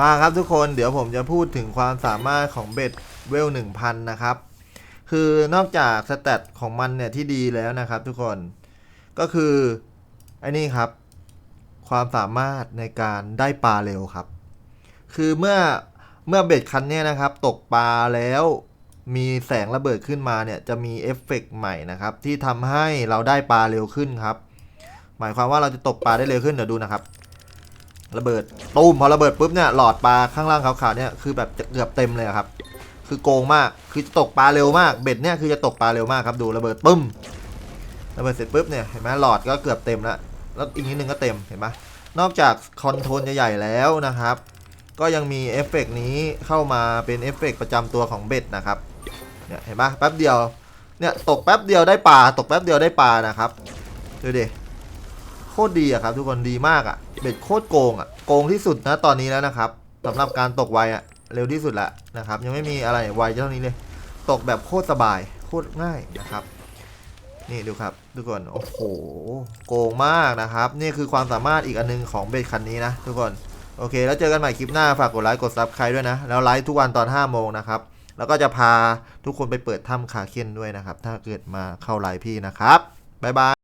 มาครับทุกคนเดี๋ยวผมจะพูดถึงความสามารถของเบ็ดเวล1000นะครับ คือนอกจากสเตตของมันเนี่ยที่ดีแล้วนะครับทุกคนก็คือไอ้นี่ครับ ความสามารถในการได้ปลาเร็วครับ คือเมื่อเมื่อเบ็ดคันเนี้ยนะครับ ตกปลาแล้วมีแสงระเบิดขึ้นมาเนี่ยจะมีเอฟเฟกต์ใหม่นะครับ ที่ทำให้เราได้ปลาเร็วขึ้นครับ หมายความว่าเราจะตกปลาได้เร็วขึ้นเดี๋ยวดูนะครับ ระเบิดตูมพอระเบิดปุ๊บเนี่ยหลอดปลาข้างล่างขาวๆเนี่ยคือแบบจะเกือบเต็มเลยครับ คือโกงมากคือจะตกปลาเร็วมากเบ็ดเนี่ยคือจะตกปลาเร็วมากครับดูระเบิดปึ้มระเบิดเสร็จปุ๊บเนี่ยเห็นไหมหลอดก็เกือบเต็มแล้วแล้วอีกนิดนึงก็เต็มเห็นไหมนอกจากคอนโทรลใหญ่ๆแล้วนะครับ ก็ยังมีเอฟเฟกต์นี้เข้ามาเป็นเอฟเฟกต์ประจำตัวของเบ็ดนะครับเนี่ยเห็นปะแป๊บเดียวเนี่ยตกแป๊บเดียวได้ปลาตกแป๊บเดียวได้ปลานะครับดูดิ คตรดีอะครับ ทุกคนดีมากอะเบ็ดโคตรโกงอะโกงที่สุดนะตอนนี้แล้วนะครับสำหรับการตกไวอะเร็วที่สุดละนะครับยังไม่มีอะไรไวเท่านี้เลย ตกแบบโคตรสบายโคตรง่ายนะครับ นี่ดูครับ ทุกคนโอ้โหโกงมากนะครับ นี่คือความสามารถอีกอันนึงของเบ็ดคันนี้นะ ทุกคนโอเค แล้วเจอกันใหม่คลิปหน้าฝากกดไลค์กดซับใครด้วยนะ แล้วไลฟ์ทุกวันตอน5โมงนะครับแล้วก็จะพาทุกคนไปเปิดถ้ำคาเคนด้วยนะครับ ถ้าเกิดมาเข้าไลฟ์พี่นะครับบ๊ายบาย